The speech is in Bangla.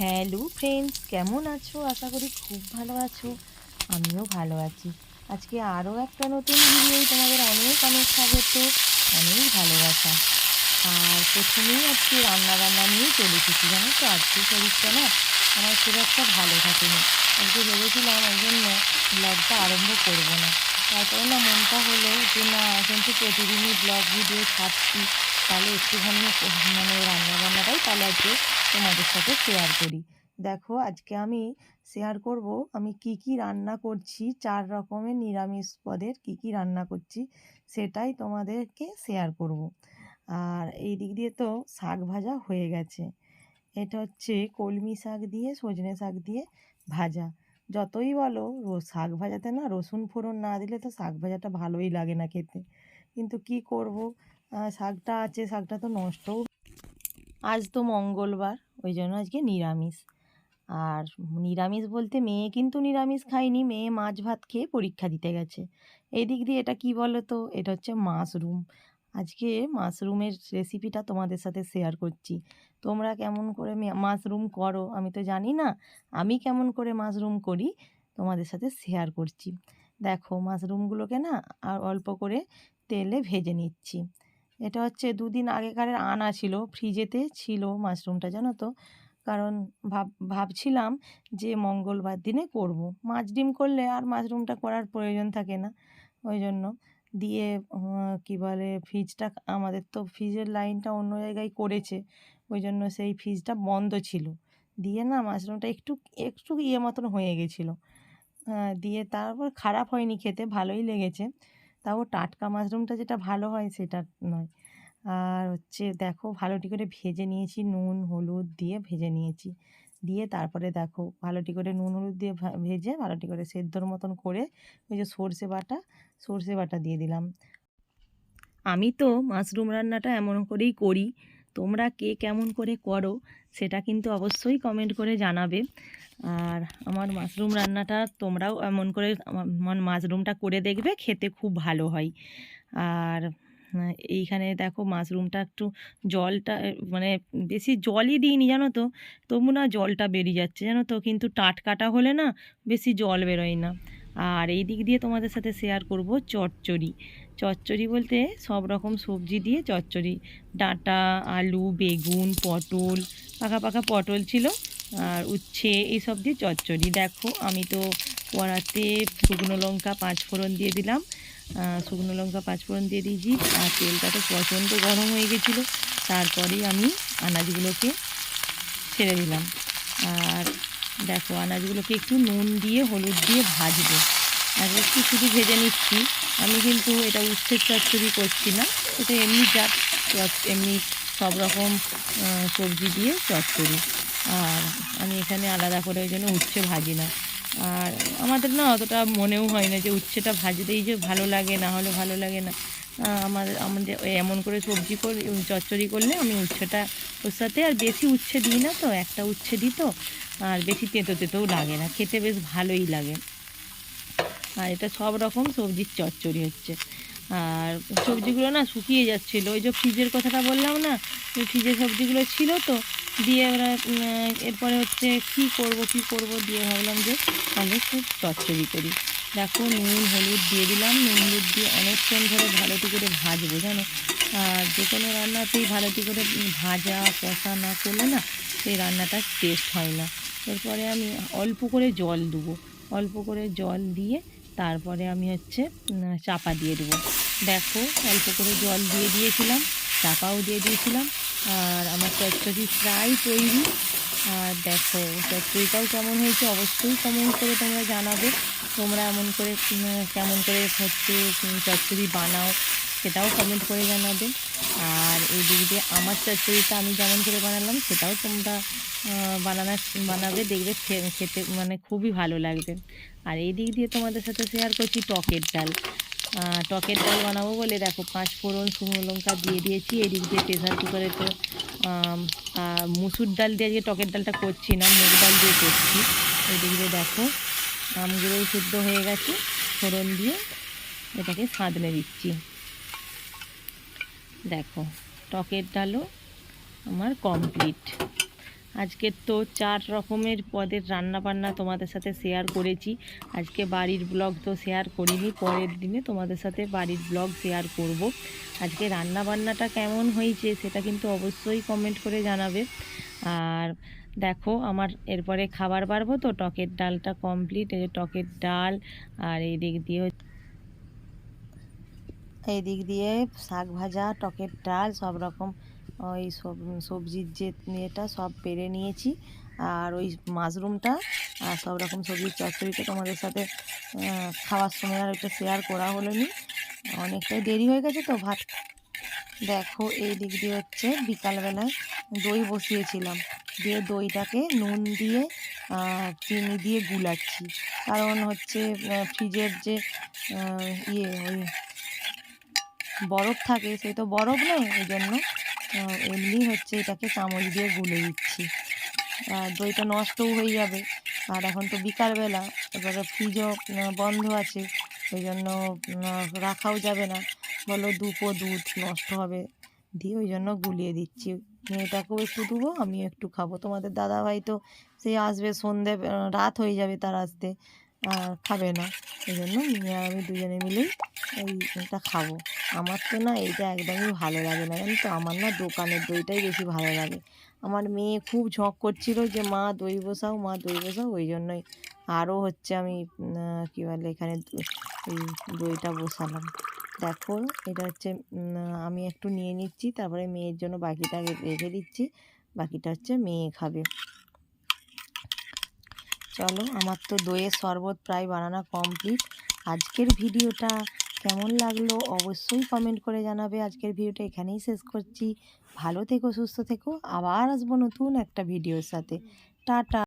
হ্যালো ফ্রেন্ডস কেমন আছো? আশা করি খুব ভালো আছো। আমিও ভালো আছি। আজকে আরও একটা নতুন ভিডিও তোমাদের অনেক অনেক স্বাগত, অনেক ভালোবাসা। আর প্রথমেই আজকে রান্না বান্না নিয়ে চলে এসেছি জানো তো? আজকে শরীরটা না আমার খুব একটা ভালো থাকেনি। আজকে ভেবেছিলাম ওই জন্য ব্লগটা আরম্ভ করব না। তারপরে না মনটা হলো যে না, এখন তো প্রতিদিনই ব্লগ ভিডিও ছাড়ছি। তাহলে একটুখানি মানে রান্না বান্নাটাই তাহলে আজকে তোমাদের সাথে শেয়ার করি। দেখো, আজকে আমি শেয়ার করব, আমি কি কি রান্না করছি, চার রকমের নিরামিষ পদের কি কি রান্না করছি, সেটাই তোমাদেরকে শেয়ার করব। আর এই দিক দিয়ে তো শাক ভাজা হয়ে গেছে। এটা হচ্ছে কলমি শাক দিয়ে, সজনে শাক দিয়ে ভাজা। যতই বলো শাক ভাজাতে না রসুন ফোড়ন না দিলে তো শাক ভাজাটা ভালোই লাগে না খেতে। কিন্তু কি করব? শাকটা আছে, শাকটা তো নষ্টও। আজ তো মঙ্গলবার, ওই জন্য আজকে নিরামিষ। আর নিরামিষ বলতে মেয়ে কিন্তু নিরামিষ খায়নি, মেয়ে মাছ ভাত খেয়ে পরীক্ষা দিতে গেছে। এদিক দিয়ে এটা কি বলো তো এটা হচ্ছে মাশরুম। আজকে মাশরুমের রেসিপিটা তোমাদের সাথে শেয়ার করছি। তোমরা কেমন করে মাশরুম করো, আমি তো জানি না। আমি কেমন করে মাশরুম করি, তোমাদের সাথে শেয়ার করছি। দেখো, মাশরুমগুলোকে না আর অল্প করে তেলে ভেজে নিচ্ছি। এটা হচ্ছে দুদিন আগেকারের আনা ছিল ফ্রিজেতে ছিল মাশরুমটা জানো তো? কারণ ভাব ভাবছিলাম যে মঙ্গলবার দিনে করব। মাছ ডিম করলে আর মাশরুমটা করার প্রয়োজন থাকে না। ওই জন্য দিয়ে কী বলে ফ্রিজটা আমাদের তো ফ্রিজের লাইনটা অন্য জায়গায় করেছে। ওই জন্য সেই ফ্রিজটা বন্ধ ছিল। দিয়ে না মাশরুমটা একটু একটু ইয়ে মতন হয়ে গেছিল। হ্যাঁ, দিয়ে তারপর খারাপ হয়নি খেতে ভালোই লেগেছে। তাও টাটকা মাশরুমটা যেটা ভালো হয় সেটা নয়। আর হচ্ছে দেখো ভালোটি করে ভেজে নিয়েছি, নুন, হলুদ দিয়ে ভেজে নিয়েছি। দিয়ে তারপরে দেখো ভালোটি করে নুন, হলুদ দিয়ে ভেজে ভালোটি করে সেদ্ধর মতন করে ওই যে সর্ষে বাটা সর্ষে বাটা দিয়ে দিলাম। আমি তো মাশরুম রান্নাটা এমন করেই করি। তোমরা কে কেমন করে করো সেটা কিন্তু অবশ্যই কমেন্ট করে জানাবে। আর আমার মাশরুম রান্নাটা তোমরাও এমন করে আমার মাশরুমটা করে দেখবে, খেতে খুব ভালো হয়। আর এইখানে দেখো মাশরুমটা একটু জলটা মানে বেশি জলই দিইনি জানো তো, তবু না জলটা বেরিয়ে যাচ্ছে। জানো তো, কিন্তু টাটকাটা হলে না বেশি জল বেরোয় না। আর এই দিক দিয়ে তোমাদের সাথে শেয়ার করব চচ্চড়ি। চচ্চড়ি বলতে সব রকম সবজি দিয়ে চচ্চড়ি। ডাঁটা, আলু, বেগুন, পটল, পাকা পাকা পটল ছিল। আর উচ্ছে এইসব দিয়ে চচ্চড়ি। দেখো, আমি তো কড়াতে শুকনো লঙ্কা, পাঁচ ফোড়ন দিয়ে দিলাম। শুকনো লঙ্কা, পাঁচ ফোড়ন দিয়ে দিয়েছি। আর তেলটা তো প্রচণ্ড গরম হয়ে গেছিল। তারপরেই আমি আনাজগুলোকে ছেড়ে দিলাম। আর দেখো আনাজগুলোকে একটু নুন দিয়ে, হলুদ দিয়ে ভাজবো। আর একটু শুধু ভেজে নিচ্ছি। আমি কিন্তু এটা উচ্ছের চচ্চড়ি করছি না। এটা এমনি যা এমনি সব রকম সবজি দিয়ে চচ্চড়ি। আর আমি এখানে আলাদা করে ওই জন্য উচ্ছে ভাজি না। আর আমাদের না অতটা মনেও হয় না যে উচ্ছেটা ভাজতেই যে ভালো লাগে, না হলে ভালো লাগে না। আমার, আমাদের এমন করে সবজি করে চচ্চড়ি করলে আমি উচ্ছেটা ওর সাথে, আর বেশি উচ্ছে দিই না তো, একটা উচ্ছে দিই তো, আর বেশি তেঁতো তেঁতোও লাগে না, খেতে বেশ ভালোই লাগে। আর এটা সব রকম সবজির চচ্চড়ি হচ্ছে। আর সবজিগুলো না শুকিয়ে যাচ্ছিল, ওই যে ফ্রিজের কথাটা বললাম না, ওই ফ্রিজের সবজিগুলো ছিল তো, দিয়ে ওরা এরপরে হচ্ছে কি করব কি করব, দিয়ে ভাবলাম যে আমি খুব চচ্চড়ি করি। দেখো, নুন, হলুদ দিয়ে দিলাম। নুন, হলুদ দিয়ে অনেকক্ষণ ধরে ভালোটি করে ভাজবো, জানো? আর যে কোনো রান্নাতেই ভালোটি করে ভাজা, কষা না করলে না সেই রান্নাটা টেস্ট হয় না। এরপরে আমি অল্প করে জল দেবো। অল্প করে জল দিয়ে তারপরে আমি হচ্ছে চাপা দিয়ে দেবো। দেখো, অল্প করে জল দিয়ে দিয়েছিলাম, চাপাও দিয়ে দিয়েছিলাম। আর আমার চচ্চড়ি প্রায় তৈরি। আর দেখো, চচ্চড়িটাও কেমন হয়েছে? অবশ্যই কমেন্ট করে তোমরা জানাবে। তোমরা এমন করে কেমন করে হচ্ছে চচ্চড়ি বানাও, সেটাও কমেন্ট করে জানাবে। আর এই দিক দিয়ে আমার চচ্চড়িটা আমি যেমন করে বানালাম, সেটাও তোমরা বানানা, বানাবে, দেখবে খেতে মানে খুবই ভালো লাগবে। আর এই দিক দিয়ে তোমাদের সাথে শেয়ার করছি টকের ডাল। টকের ডাল বানাবো বলে দেখো পাঁচ ফোড়ন, শুকনো লঙ্কা দিয়ে দিয়েছি এদিক দিয়ে প্রেসার কুকারে তো মুসুর ডাল দিয়ে আজকে টকের ডালটা করছি না, মুগ ডাল দিয়ে করছি। এদিক দিয়ে দেখো। আমগুলোও সিদ্ধ হয়ে গেছে। ফোড়ন দিয়ে এটাকে সাঁতলে দিচ্ছি। দেখো, টকের ডালও আমার কমপ্লিট আজকের তো চার রকমের পদের রান্না বান্না তোমাদের সাথে শেয়ার করেছি। আজকে বাড়ির ব্লগ তো শেয়ার করিনি, পরের দিনে তোমাদের সাথে বাড়ির ব্লগ শেয়ার করব। আজকে রান্না বান্নাটা কেমন হয়েছে সেটা কিন্তু অবশ্যই কমেন্ট করে জানাবে। আর দেখো, আমার এরপরে খাবার বাড়বো তো, টকের ডালটা কমপ্লিট এই টকের ডাল আর এই দিক দিয়ে এই দিক দিয়ে শাক ভাজা, টকের ডাল, সব রকম ওই সব- সবজির যে ইয়েটা সব পেরে নিয়েছি। আর ওই মাশরুমটা, আর সব রকম সবজির চচ্চড়িটা তোমাদের সাথে খাওয়ার সময় আর ওইটা শেয়ার করা হলো নি। অনেকটাই দেরি হয়ে গেছে তো ভাত। দেখো, এই দিক দিয়ে হচ্ছে বিকালবেলায় দই বসিয়েছিলাম। দিয়ে দইটাকে নুন দিয়ে চিনি দিয়ে গুলাচ্ছি। কারণ হচ্ছে ফ্রিজের যে ইয়ে ওই বরফ থাকে, সেই তো বরফ নয় ওই জন্য এমনি হচ্ছে এটাকে চামচ দিয়ে গুলে দিচ্ছি। আর দইটা নষ্টও হয়ে যাবে। আর এখন তো বিকালবেলা, এবারে ফ্রিজও বন্ধ আছে ওই জন্য রাখাও যাবে না। বলো দুপো দুধ নষ্ট হবে। দিয়ে ওই জন্য গুলিয়ে দিচ্ছি। মেয়েটাকেও একটু দেবো, আমিও একটু খাব। তোমাদের দাদাভাই তো সেই আসবে সন্ধে রাত হয়ে যাবে তার আসতে, আর খাবে না। এই জন্য মেয়ে আমি দুজনে মিলেই এইটা খাব। আমার তো না এইটা একদমই ভালো লাগে না, জানি তো? আমার না দোকানের দইটাই বেশি ভালো লাগে। আমার মেয়ে খুব ঝোঁক করছিল যে, মা, দই বসাও, মা, দই বসাও। ওই জন্যই আরও হচ্ছে আমি কী বলে এখানে দইটা বসালাম। দেখো, এটা হচ্ছে আমি একটু নিয়ে নিচ্ছি, তারপরে মেয়ের জন্য বাকিটা রেখে দিচ্ছি, বাকিটা হচ্ছে মেয়ে খাবে। চলো, আমার তো দইয়ের শরবত প্রায় বানানো কমপ্লিট আজকের ভিডিওটা কেমন লাগল অবশ্যই কমেন্ট করে জানাবে। আজকের ভিডিওটা এখানেই শেষ করছি। ভালো থেকো, সুস্থ থেকো। আবার আসব নতুন একটা ভিডিওর সাথে। টাটা।